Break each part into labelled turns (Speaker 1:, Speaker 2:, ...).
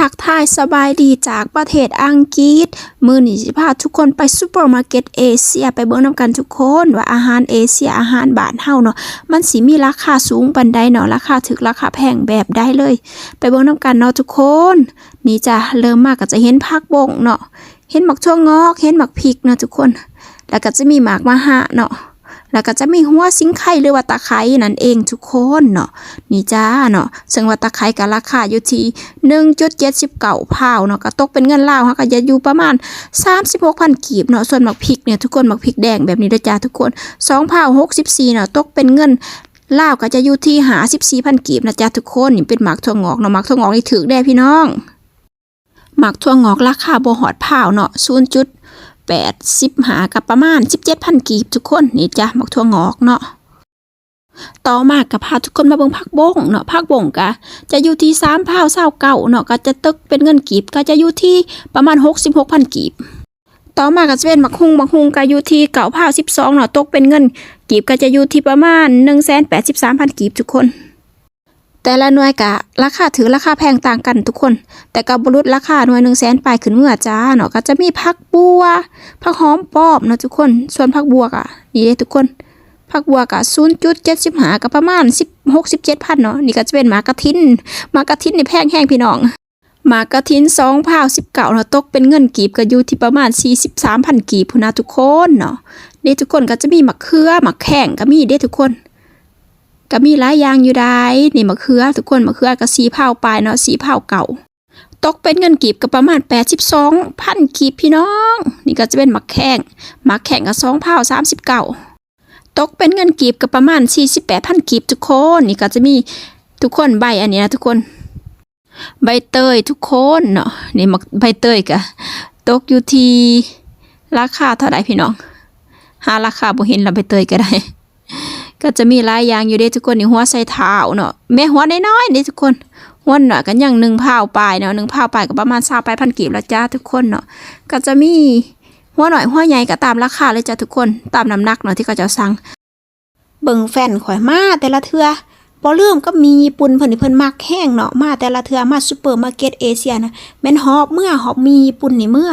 Speaker 1: ทักทายสบายดีจากประเทศอังกฤษ มือหนีสิพาทุกคนไปซูเปอร์มาร์เก็ตเอเชีย ไปเบิ่งน้ำกันทุกคนว่าอาหารเอเชียอาหารบ้านเฮาเนาะมันสิมีราคาสูงปานใดเนาะราคาถึกราคาแพงแบบได้เลย ไปเบิ่งน้ำกันเนาะทุกคน นี่จะเริ่มมากก็จะเห็นผักบงเนาะเห็นหมักถั่วงอก เห็นหมักพริกเนาะทุกคน แล้วก็จะมีหมากมะฮะเนาะ แล้วก็จะมีหัวซิงไข่หรือว่าตะไคร้นั่นเองทุกคนเนาะนี่จ้าเนาะซึ่งว่าตะไคร้กับราคาอยู่ที่1.79พาวเนาะก็ตกเป็นเงินลาวค่ะก็จะอยู่ประมาณ36,000กีบเนาะส่วนหมักพริกเนี่ยทุกคนหมักพริกแดงแบบนี้ด้อจ้าทุกคน2พาว64เนาะตกเป็นเงินลาวก็จะอยู่ที่54,000กีบนะจ้าทุกคนนี่เป็นหมักถั่วงอกเนาะหมักถั่วงอกนี่ถือได้พี่น้องหมักถั่วงอกราคาบ่ฮอดพาวเนาะส่วนจุด 0.8หากับประมาณ17,000กีบทุกคนนี่จ้าหมักถั่วงอกเนาะต่อมากับพาทุกคนมาเบิ่งผักบงเนาะผักบงกะจะอยู่ที่สามพาวเศร้าเก่าเนาะก็จะตึกเป็นเงินกีบก็จะอยู่ที่ประมาณหกสิบหกพันกีบ ต่อมาก็จะเป็นมักฮุงมักฮุงก็อยู่ที่เก่าพาวสิบสองเนาะตกเป็นเงินกีบก็จะอยู่ที่ประมาณหนึ่งแสนแปดสิบสามพันกีบทุกคน แต่ละหน่วยกะราคาถือราคาแพงต่างกันทุกคน แต่กับบรุษราคาหน่วยหนึ่งแสนปลายขึ้นเมื่อจ้าเนาะก็จะมีผักบัวผักหอมปอมเนาะทุกคน ส่วนผักบัวกะนี่เลยทุกคนผักบัวกะศูนย์จุดเจ็ดสิบหากับประมาณสิบหกสิบเจ็ดพันเนาะนี่ก็จะเป็นหมากระทินหมากระทินนี่แพงแห้งพี่น้องหมากระทินสองพาวสิบเก้าเนาะตกเป็นเงินกีบก็อยู่ที่ประมาณสี่สิบสามพันกีบพูนนะทุกคนเนาะนี่ทุกคนก็จะมีหมะเขือหมะแข้งก็มีเด้ทุกคน ก็มีหลายอย่างอยู่ได้นี่มะเขือ ทุกคนมะเขือก็สีเผาปลายเนาะสีเผาเก่า ตกเป็นเงินกีบก็ประมาณแปดสิบสองพันกีบพี่น้อง นี่ก็จะเป็นมะแข้งมะแข้งก็สองเผาสามสิบเก้าตกเป็นเงินกีบก็ประมาณ 48,000กีบทุกคนนี่ก็จะมีทุกคนใบอันนี้นะทุกคน ใบเตยทุกคนเนาะนี่มักใบเตยกะตกอยู่ที่ราคาเท่าไหร่พี่น้อง หาราคาบ่เห็นละใบเตยก็ได้ ก็จะมีหลายอย่างอยู่เด้ทุกคนนี่หัวใส่เท้าเนาะแม่หัวน้อยๆเด้ทุกคนหัวหน่อยกันอย่างหนึ่งพาปลายเนาะหนึ่งพาปลายก็ประมาณ28,000กีบแล้วจ้าทุกคนเนาะก็จะมีหัวหน่อยหัวใหญ่ก็ตามราคาเลยจ้ะทุกคนตามน้ำหนักเนาะที่เขาจะสั่งเบิ่งแฟนข่อยมาแต่ละเทือบ่ลืมก็มีญี่ปุ่นเพิ่นเพิ่นมักแห้งเนาะมาแต่ละเทือมาซูเปอร์มาร์เก็ตเอเชียนะแม่นหอบเมื่อหอบมีญี่ปุ่นนี่เมื่อ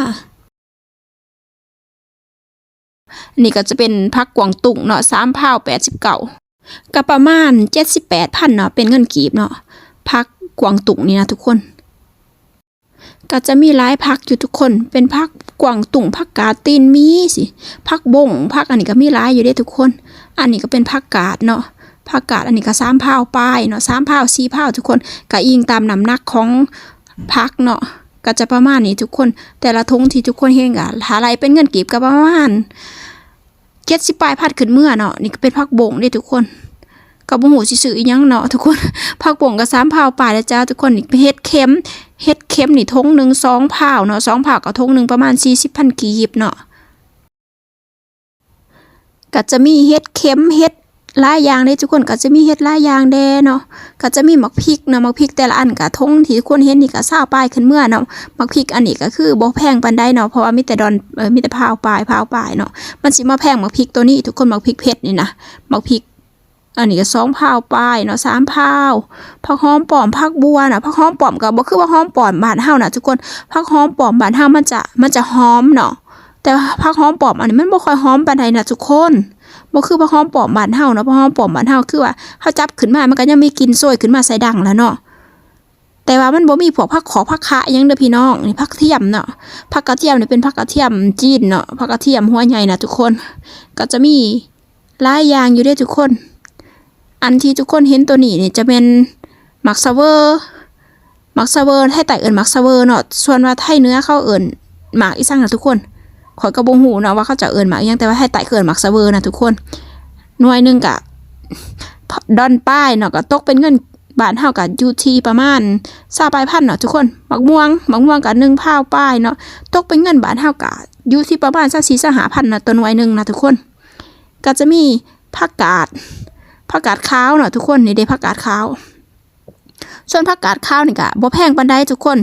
Speaker 1: นี่ก็จะเป็นพักกวางตุ้งเนาะ3พาว89ก็ประมาณ78,000เนาะเป็นเงินกีบเนาะพักกวางตุ้งนี่นะทุกคน ก็จะมีหลายพักอยู่ทุกคนเป็นพักกวางตุ่งพักกาตีนมีสิพักบงพักอันนี้ก็มีหลายอยู่เด้ทุกคน อันนี้ก็เป็นพักกาดเนาะพักกาดอันนี้ก็สามพาวปลายเนาะสามพาวสี่พาวทุกคนก็อิงตามน้ำหนักของพักเนาะก็จะประมาณนี้ทุกคน แต่ละทงที่ทุกคนเห็นก็หาอะไรเป็นเงินกีบก็ประมาณ เจ็ดสิบปลายพัดขึ้นเมื่อเนาะนี่ก็เป็นพักบงเด้ทุกคนกับ่ฮู้สิซื้ออีหยังเนาะทุกคนพักบ่งกับสามเผาปลายแล้วจ้าทุกคนนี่เฮ็ดเค็มเฮ็ดเค็มนี่ทงหนึ่งสองเผาเนาะสองเผากับทงหนึ่งประมาณสี่สิบพันกีบเนาะก็จะมีเฮ็ดเค็มเฮ็ด หลายอย่างเด้ทุกคนก็จะมีเฮ็ดหลายอย่างแดเนาะก็จะมีหมักพริกเนาะหมักพริกแต่ละอันก็ทงที่ทุกคนเห็นนี่ก็20ปลายขึ้นเมื่อเนาะหมักพริกอันนี้ก็คือบ่แพงปานใดเนาะเพราะว่ามีแต่ดอนเออมีแต่พาวปลายพาวปลายเนาะมันสิมาแพงหมักพริกตัวนี้ทุกคนหมักพริกเผ็ดนี่นะหมักพริกอันนี้ก็สองพาวปลายเนาะสามพาวผักหอมปอมผักบัวนะผักหอมปอมก็บ่คือว่าหอมปอมบานเฮานะทุกคนผักหอมปอมบานเฮามันจะมันจะหอมเนาะแต่ผักหอมปอมอันนี้มันบ่ค่อยหอมปานใดนะทุกคน บ่คือผักหอมปอมบานเฮาเนาะผักหอมปอมบานเฮาคือว่าเฮาจับขึ้นมามันก็ยังมีกินโชยขึ้นมาใส่ดังแล้วเนาะแต่ว่ามันบ่มีพวกผักขอผักคะยังเด้อพี่น้องนี่ผักเทียมเนาะผักกระเทียมนี่เป็นผักกระเทียมจีนเนาะผักกระเทียมหัวใหญ่นะทุกคน ก็จะมีหลายอย่างอยู่ด้อทุกคน อันที่ทุกคนเห็นตัวนี้เนี่ยจะเป็นมักซาเวอร์มักซาเวอร์ให้ไต่เอิญมักซาเวอร์เนาะส่วนว่าไทยเนื้อเข้าเอิญหมากอีสังนะทุกคน ขอยกระบงหูเนาะว่าเขาจะเอิญหมากอิหยังแต่ว่าให้ไต่เอิญมักซเวอร์นะทุกคนหน่วยหนึ่งกะดอนป้ายเนาะก็ตกเป็นเงินบาทเท่ากับยูทีประมาณซาปลายพันเนาะทุกคนหมักม่วงหมักม่วงกับหนึ่งพาวป้ายเนาะตกเป็นเงินบาทเท่ากับยูทีประมาณสักสี่สหพันเนาะตัวหน่วยหนึ่งนะทุกคน ก็จะมีผักกาดผักกาดขาวเนาะทุกคนนี่เด้ผักกาดขาวส่วนผักกาดขาวนี่ก็บ่แพงปานใดทุกคน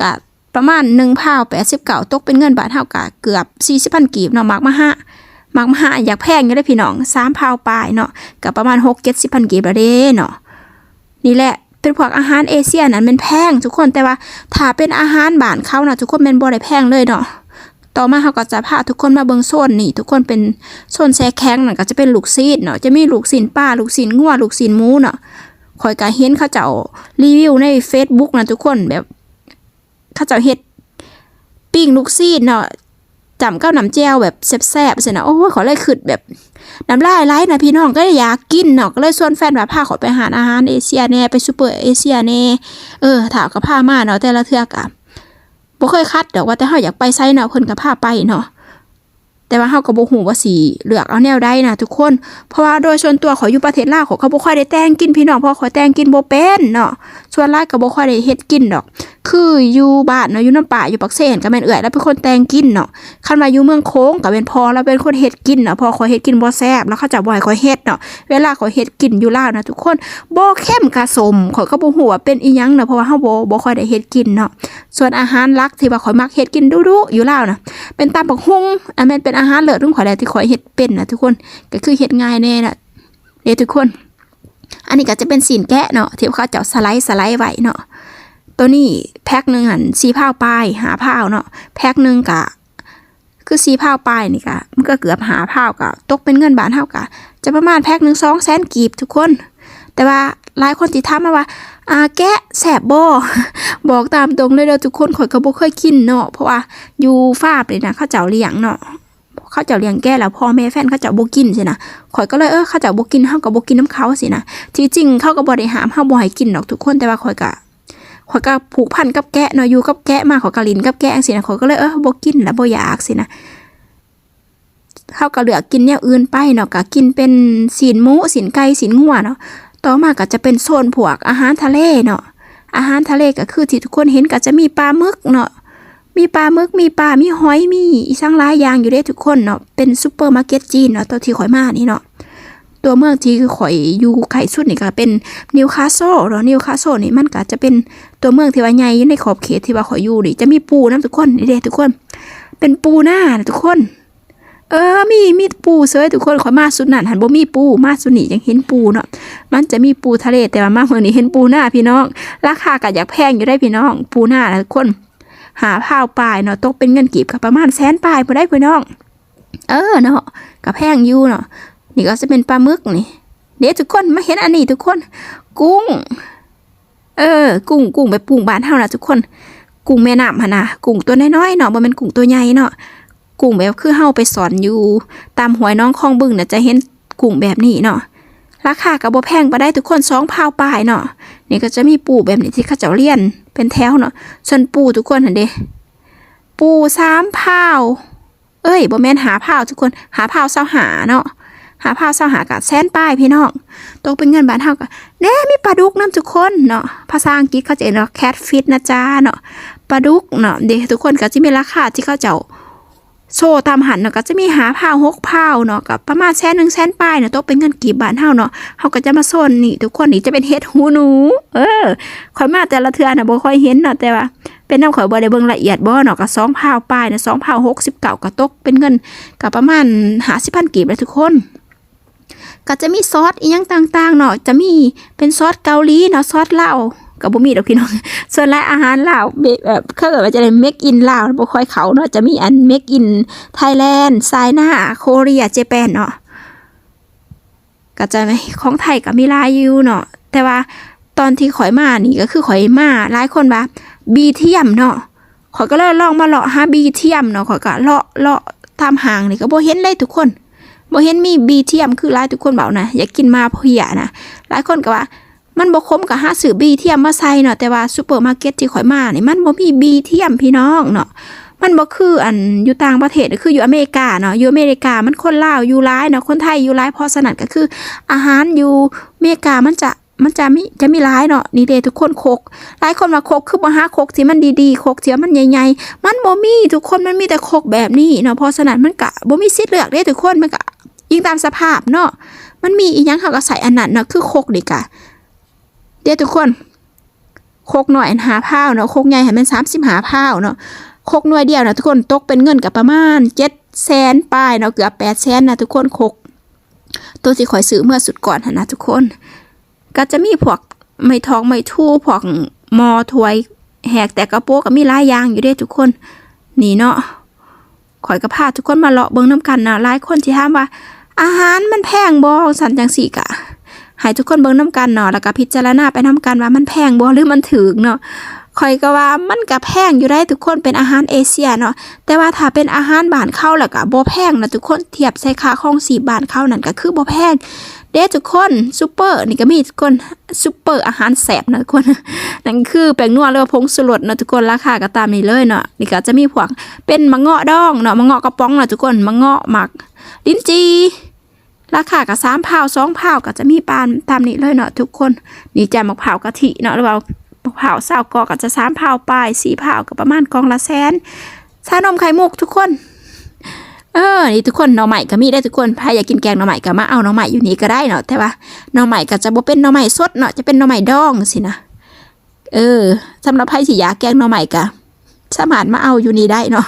Speaker 1: ก็ ประมาณ1พาว89ตกเป็นเงินบาทเท่ากับเกือบ40,000กีบเนาะมักมาหะมักมาหะอยากแพงอยู่เด้พี่น้อง3พาวปลายเนาะก็ประมาณ6 70,000กีบแล้วเด้เนาะนี่แหละเป็นพวกอาหารเอเชียนั้นมันแพงทุกคนแต่ว่าถ้าเป็นอาหารบ้านเขานะทุกคนแมันบ่ได้แพงเลยเนาะต่อมาเขาก็จะพาทุกคนมาเบิงโซนนี่ ทุกคนเป็นโซนแช่แข็งนั่นก็จะเป็นลูกซีดเนาะจะมีลูกซีนป้าลูกซีนงัวลูกซีนหมูเนาะคอยก็เห็นเขาเจ้ารีวิวใน Facebook นะทุกคนแบบ ขาเจ้าเฮ็ดปิ้งลูกซีดเนาะจำก้าวน้ำแจ่วแบบแซ่บๆเสินะโอ้ยขอเลยขึ้นแบบน้ำลายไหลนะพี่น้องก็เลยอยากกินเนาะก็เลยชวนแฟนว่าพาขอไปหาอาหารเอเชียแน่ไปซูเปอร์เอเชียแน่เออถามกับพามาเนาะแต่ละเทือกอะบ่เคยคัดดอกว่าแต่เฮาอยากไปไซเนาะเพิ่นก็พาไปเนาะแต่ว่าเฮาก็บ่ฮู้ว่าสิเลือกเอาแนวใดนะทุกคน เพราะว่าโดยส่วนตัวขออยู่ประเทศลาวเขาก็บ่ค่อยได้แต่งกินพี่น้องเพราะขอแต่งกินบ่เป็นเนาะส่วนลายก็บ่ค่อยได้เฮ็ดกินดอก คืออยู่บ้านเนาะอยู่น้ำป่าอยู่ปักเสนก็แม่นเอื้อยแล้วเป็นคนแต่งกินเนาะคันว่าอยู่เมืองโค้งก็เป็นพอแล้วเป็นคนเฮ็ดกินเนาะพอขอยเฮ็ดกินบ่แซ่บแล้วเขาจะบ่ให้ขอยเฮ็ดเนาะเวลาขอยเฮ็ดกินอยู่ล่าวนะทุกคนบ่เข้มกระสมขอยก็บ่ฮู้ว่าเป็นอีหยังเนาะเพราะว่าเฮาบ่บ่ค่อยได้เฮ็ดกินเนาะส่วนอาหารหลักที่ว่าขอยมักเฮ็ดกินดุๆอยู่ล่าวนะเป็นตำบักหุ่งอันแม่นเป็นอาหารเลิศของข่อยแหละที่ขอยเฮ็ดเป็นนะทุกคนก็คือเฮ็ดง่ายแน่น่ะเด้ทุกคน อันนี้ก็จะเป็นสีนแกะเนาะที่เขาเจ้าสไลด์สไลด์ไว้เนาะ ตัวนี้แพ็คหนึ่งหันสีผ้าปลายหาผ้าเนาะแพ็คหนึ่งกะ คือสีผ้าปลายนี่กะมันก็เกือบหาผ้ากะตกเป็นเงินบาทเท่ากะ จะประมาณแพ็คหนึ่งสองแสนกีบทุกคน แต่ว่าหลายคนที่ถามมาว่าอาแกะแสบบ่บอกตามตรงเลยเด้อทุกคนข่อยก็บ่เคยกินเนาะเพราะว่าอยู่ฟาบเลยนะเขาเจ้าเลี้ยงเนาะเขาเจ้าเลี้ยงแกะแล้วพ่อแม่แฟนเขาเจ้าบ่กินสินะข่อยก็เลยเออเขาเจ้าบ่กินเฮาก็บ่กินน้ำเขาสินะที่จริงเขาก็บ่ได้หามเฮาบ่ให้กินดอกทุกคนแต่ว่าข่อยก็ ข่อยก็ผูกพันกับแกะเนาะอยู่กับแกะมาขอยก็ลินกับแกะสินะข่อยก็เลยเออบ่กินแล้วบ่อยากสินะเขาก็เหลือกินแนวอื่นไปเนาะก็กินเป็นสีนหมูสีนไก่สีนงัวเนาะต่อมาก็จะเป็นโซนพวกอาหารทะเลเนาะอาหารทะเลก็คือที่ทุกคนเห็นก็จะมีปลาหมึกเนาะมีปลาหมึกมีปลา มีหอย มีอีสังหลายอย่างอยู่เด้ทุกคนเนาะ เป็นซูเปอร์มาร์เก็ตจีนเนาะตัวที่ข่อยมานี่เนาะ ตัวเมืองที่ข่อยอยู่ไข่สุดนี่ก็เป็นนิวคาสเซิลเนาะนิวคาสเซิลนี่มันก็จะเป็นตัวเมืองที่ว่าใหญ่ในขอบเขตที่ว่าข่อยอยู่นี่จะมีปูน้ำทุกคนนี่เด้ทุกคน เป็นปูหน้านะทุกคน เออมีมีปูเซยทุกคนข่อยมาสุดนั่นหันบ่มีปูมาสุดนี่ยังเห็นปูเนาะมันจะมีปูทะเลแต่ว่ามาเมืองนี้เห็นปูหน้าพี่น้อง ราคาก็อยากแพงอยู่ได้พี่น้อง ปูหน้านะทุกคน หาผ้าวปลายเนาะตกเป็นเงินกีบก็ประมาณแสนปลายพอได้พี่น้อง เออเนาะก็แพงอยู่เนาะ นี่ก็จะเป็นปลาหมึกนี่ เดี๋ยวทุกคนมาเห็นอันนี้ทุกคน กุ้ง เออ กุ้งกุ้งแบบกุ้งบ้านเฮานะทุกคน กุ้งแม่น้ำหั่นนะกุ้งตัวน้อยๆเนาะบ่แม่นกุ้งตัวใหญ่เนาะกุ้งแบบคือเฮาไปสอนอยู่ ตามหวยน้องคลองบึงน่ะจะเห็นกุ้งแบบนี้เนาะราคาก็บ่แพงบ่ได้ทุกคนสองพาวปลายเนาะนี่ก็จะมีปูแบบนี้ที่เขาเจ้าเลี้ยน เป็นแถวเนาะส่วนปูทุกคนเหั่นเด้ปูสามพาวเอ้ยบ่แม่นหาพาวทุกคนหาพาวเศร้าหาเนาะ หาผ้าเศร้าหากับแซนป้ายพี่น้องตกเป็นเงินบาทเท่ากับแน่มีปลาดุกน้ำทุกคนเนาะภาษาอังกฤษเขาจะเรียกว่าแคทฟิตนะจ๊ะเนาะปลาดุกเนาะเด็กทุกคนก็จะมีราคาที่เขาเจ้าโซ่ตามหันเนาะก็จะมีหาผ้าหกผ้าเนาะกับประมาณแสนหนึ่งแสนป้ายเนาะตกเป็นเงินกี่บาทเท่าเนาะเขาก็จะมาโซนนี่ทุกคนนี่จะเป็นเฮ็ดหูหนู เออข่อยมาแต่ละเทือน่ะบ่ค่อยเห็นเนาะแต่ว่าเป็นน้ำข่อยบ่ได้เบิ่งละเอียดบ่เนาะก็สองผ้าป้ายเนาะสองผ้าหกสิบเก้าก็ตกเป็นเงินก็ประมาณหาสิบพันกีบเลยทุกคน ก็จะมีซอสอีหยังต่างๆเนาะจะมีเป็นซอสเกาหลีเนาะซอสลาวกับบ่มีดอกพี่น้องส่วนรายอาหารลาวแบบแบบเขาเกิดว่าจะได้เมกอินลาวบ่ค่อยเขาเนาะจะมีอันเมกอินไทยแลนด์ไซน่าโคเรียเจแปนเนาะก็จะไม่ของไทยก็มีลายอยู่เนาะแต่ว่าตอนที่ข่อยมานี่ก็คือข่อยมาหลายคนว่าบีเทียมเนาะข่อยก็เลยลองมาเลาะหาบีเทียมเนาะข่อยก็เลาะเลาะตามห่างนี่ก็บ่เห็นเลยทุกคน บ่เห็นมีบีเทียมคือหลายทุกคนบอกนะอยากกินมาเพียนะหลายคนก็ว่า มันบ่คุ้มกับหาซื้อบีเทียมมาใส่เนาะแต่ว่าซูเปอร์มาร์เก็ตที่ข่อยมานี่มันบ่มีบีเทียมพี่น้องเนาะมันบ่คืออันอยู่ต่างประเทศคืออยู่อเมริกาเนาะอยู่อเมริกามันคนลาวอยู่ร้ายเนาะคนไทยอยู่ร้ายพราะฉะนั้นก็คือ อาหารอยู่อเมริกามันจะ มันจะมีจะมีหลายเนาะนี่เดทุกคนโคกหลายคนว่าโคกคือบ่หาโคกที่มันดีๆโคกที่มันใหญ่ๆมันบ่มีทุกคนมันมีแต่โคกแบบนี้เนาะพราะฉะนั้นมันก็บ่มีสิทธิ์เลือกเด้ทุกคนมันก็ยิงตามสภาพเนาะมันมีอีหยังเขาก็ใส่อันนั้นเนาะคือโคกนี่กะเดี๋ยวทุกคนโคกหน่อยหาผ้าเนาะโคกใหญ่ให้มันสามสิบหาผ้าเนาะโคกหน่วยเดียวนะทุกคนตกเป็นเงินกับประมาณเจ็ดแสนปลายเนาะเกือบแปดแสนนะทุกคนโคกตัวสิข่อยซื้อเมื่อสุดก่อนนะทุกคน ก็จะมีพวกไม่ทองไม่ทู่พวกมอถวย แหกแต่กระโปงก็มีหลายอย่างอยู่ด้ทุกคน นี่เนาะข่อยก็พาทุกคนมาเลาะเบิ่งน้ำกันนะหลายคนที่ถามว่า อาหารมันแพงบ่สันจังสี่กะให้ทุกคนเบิ่งน้ำกันเนาะแล้วก็พิจารณาไปน้ำกันว่ามันแพงบ่หรือมันถึกเนาะข่อยก็ว่ามันก็แพงอยู่ได้ทุกคนเป็นอาหารเอเชียเนาะแต่ว่าถ้าเป็นอาหารบ้านเข้าแล้วก็บ่แพงนะทุกคนเทียบใส่ค่าของสีบ้านเข้านั่นก็คือบ่แพง เด้ทุกคนซูเปอร์นี่ก็มีทุกคนซูเปอร์อาหารแสบนะทุกคนนั่นคือแป้งนัวหรือว่าผงสุรสนะทุกคนราคาก็ตามนี้เลยเนาะนี่ก็จะมีพวกเป็นมะเงาะดองเนาะมะเงาะกระป๋องนะทุกคนมะเงาะหมักลิ้นจีราคาก็สามพาวสองพาวก็จะมีปานตามนี้เลยเนาะทุกคนนี่จะมะพร้าวกะทิเนาะหรือว่ามะพร้าวเศร้ากอก็จะสามพาวปลายสี่พาวก็ประมาณกองละแสนชานมไข่มุกทุกคน เออ นี่ทุกคนหน่อใหม่ก็มีได้ทุกคนใครอยากกินแกงหน่อใหม่ก็มาเอาหน่อใหม่อยู่นี่ก็ได้เนาะแต่ว่าหน่อใหม่ก็จะบ่เป็นหน่อใหม่สดเนาะจะเป็นหน่อใหม่ดองสินะเออสำหรับใครที่อยากแกงหน่อใหม่ก็สามารถมาเอาอยู่นี่ได้เนาะ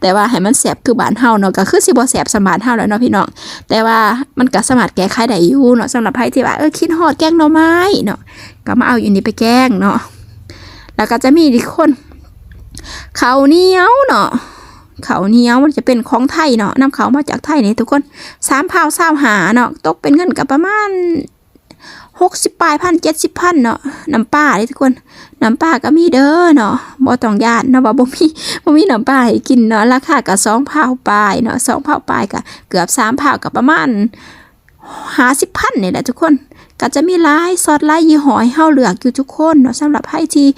Speaker 1: แต่ว่าให้มันแสบคือบานเฮาเนาะก็คือสิบ่แสบสมานเฮาแล้วเนาะพี่น้องแต่ว่ามันก็สามารถแก้ไขได้อยู่เนาะสำหรับใครที่ว่าเออคิดฮอดแกงหน่อไม้เนาะก็มาเอาอยู่นี่ไปแกงเนาะแล้วก็จะมีอีกคนข้าวเหนียวเนาะ เขาวเหนียวมันจะเป็นของไทยเนาะนำเขาวมาจากไทยนี่ทุกคนสามพาวสามหาเนาะตกเป็นเงินกับประมาณหกสิบปลายพันเจ็ดสิบพันเนาะน้ำปลาเลยทุกคนน้ำปลาก็มีเด้อเนาะบ่ต้องยานเนาะว่าบ่มีบ่มีน้ำปลาให้กินเนาะราคาก็สองพาวปลายเนาะสองพาวปลายก็เกือบสามพาวก็ประมาณห้าสิบพันนี่แหละทุกคน ก็จะมีหลายซอสหลายยี่ห้อให้เฮาเลือกอยู่ทุกคนเนาะสำหรับใครที่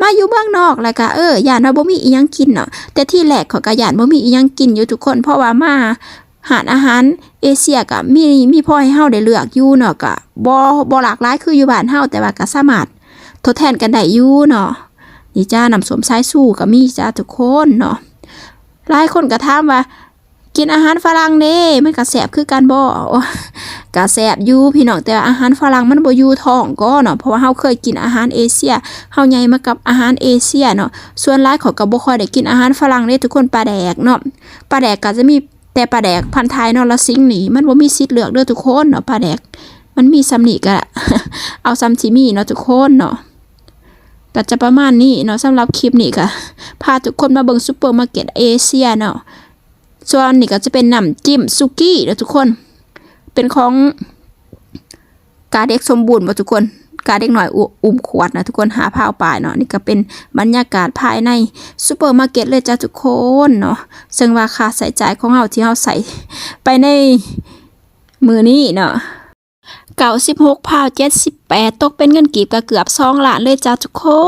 Speaker 1: มาอยู่เมืองนอกแล้วก็เออย่านว่าบ่มีอีหยังกินเนาะแต่ที่แรกเขาก็ย่านบ่มีอีหยังกินอยู่ทุกคน เพราะว่ามาหารอาหารเอเชียก็มีมีพอให้เฮาได้เลือกอยู่เนาะก็บ่บ่หลากหลายคืออยู่บ้านเฮาแต่ว่าก็สามารถทดแทนกันได้อยู่เนาะนี่จ้าน้ำส้มสายสู้ก็มีจ้าทุกคนเนาะหลายคนก็ถามว่า กินอาหารฝรั่งเด้มันก็แซ่บคือกันบ่อ้ก็แซ่บอยู่พี่น้องแต่ว่าอาหารฝรั่งมันบ่อยู่ท้องก็เนาะเพราะว่าเฮาเคยกินอาหารเอเชียเฮาใหญ่มากับอาหารเอเชียเนาะส่วนหลายเขาก็บ่ค่อยได้กินอาหารฝรั่งเด้ทุกคนปลาแดกเนาะปลาแดกก็จะมีแต่ปลาแดกพันธุ์ไทยเนาะละสิงหนีมันบ่มีสิทธิ์เลือกเด้อทุกคนเนาะปลาแดกมันมีซ้ำนี่ก็เอาซ้ำที่มีเนาะทุกคนเนาะก็จะประมาณนี้เนาะสำหรับคลิปนี้ก็พาทุกคนมาเบิ่งซุปเปอร์มาร์เก็ตเอเชียเนาะ ส่วนนี่ก็จะเป็นน้ำจิ้มซุกี้นะทุกคน เป็นของกาเด็กสมบูรณ์บ่ทุกคนกาเด็กหน่อยอุอุ้มขวดนะทุกคนหาผ้าป่ายเนาะนี่ก็เป็นบรรยากาศภายในซูเปอร์มาร์เก็ตเลยจ้าทุกคนเนาะซึ่งว่าคาใส่จ่ายของเราที่เราใส่ไปในมือนี้เนาะเก่าสิบหกพาวเจ็ดสิบแปดตกเป็นเงินกีบก็เกือบสองล้านเลยจ้าทุกคน